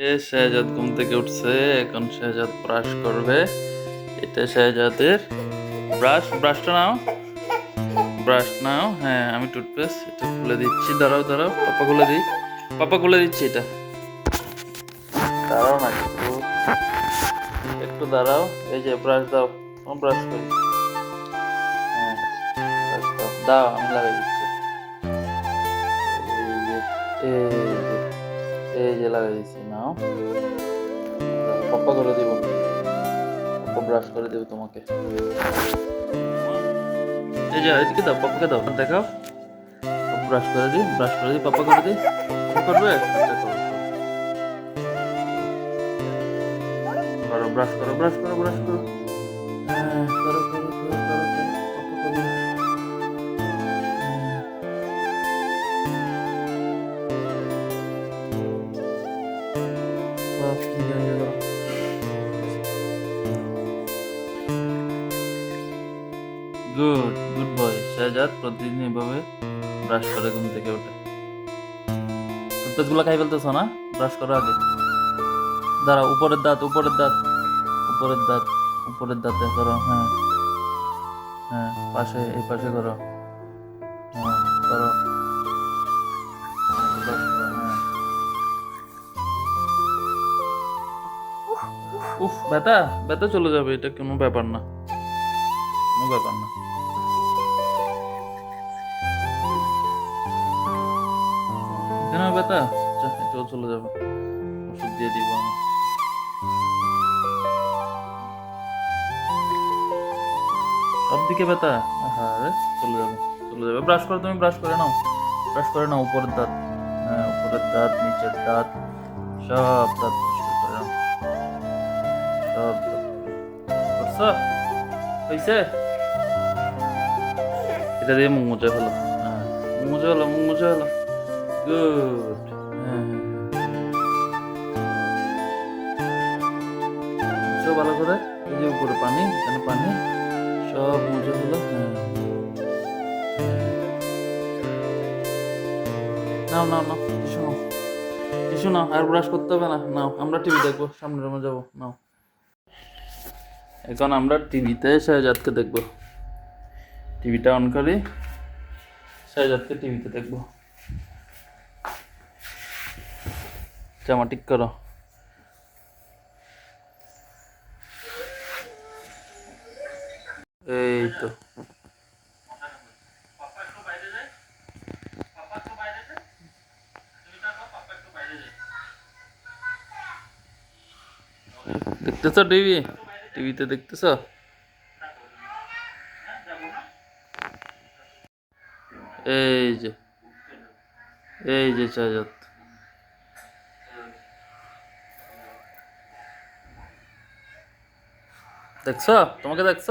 শাহজাদ ঘুম থেকে উঠছে, এখন শাহজাদ ব্রাশ করবে। এটা শাহজাদের ব্রাশ ব্রাশটা নাও। ব্রাশ নাও হ্যাঁ আমি টুথপেস্ট এটা খুলে দিচ্ছি। দাঁড়াও দাঁড়াও, পাপা খুলে দিই। পাপা খুলে দিচ্ছি এটা। দাঁড়াও না একটু। একটু দাঁড়াও, এই যে ব্রাশ দাও ব্রাশ করি। হ্যাঁ দাও। আমি লাগাই দিচ্ছি। এই যে এই যে এই যে লাগাই দিচ্ছি নাও। পাপ্পা করে দিব। পাপ্পা ব্রাশ করে দেবে তোমাকে। এই যে এদিকে দাও পাপ্পাকে দাও দেখাও। ব্রাশ করে দিই ব্রাশ করে দিই পাপ্পা করে দিই। পাপ্পা করবে? আচ্ছা, করো, করো। করো ব্রাশ করো ব্রাশ করো ব্রাশ করো। হ্যাঁ, করো করো করো করো। বাহ, কি হয়ে গেল? গুড গুড বয় শাহজাদ প্রতিদিন এভাবে ব্রাশ করে ঘুম থেকে ওঠে টুথপেস্টগুলো খাই ফেলতেছো না? ব্রাশ করো আগে। দাঁড়া উপরের দাঁত উপরের দাঁত। উপরের দাঁত উপরের দাঁতে করো হ্যাঁ। হ্যাঁ পাশে এই পাশে করো। উফ, ব্যথা ব্যথা চলে যাবে, এটা কোনো ব্যাপার না। কোনো ব্যাপার না। কেন ব্যথা? এটাও চলে যাবে। ওষুধ দিয়ে দিব আমি। সব দিকে ব্যথা? হ্যাঁ রে চলে যাবে চলে যাবে। ব্রাশ করো, তুমি ব্রাশ করে নাও। ব্রাশ করে নাও, উপরের দাঁত। হ্যাঁ উপরের দাঁত, নিচের দাঁত, সব দাঁত। এটা দিয়ে হ্যাঁ মুখ মুছে ফেলো, মুখ মুছে ফেলো। গুড হ্যাঁ। মুছো ভালো করে? এই যে উপরে পানি, এখানে পানি। সব মুছে হ্যাঁ। নাও নাও নাও কিছু নাও। নাও, আর ব্রাশ করতে হবে না। নাও, আমরা টিভি দেখব, সামনের রুমে যাব। নাও। এখন আমরা টিভিতে শাহজাদকে দেখব। টিভিটা অন করি, শাহজাদকে টিভিতে দেখব। জামা ঠিক করো। এই তো। দেখতেছ টিভি? টিভিতে দেখতেছ? এই যে এই যে চাজাত দেখছ? তোমাকে দেখছ?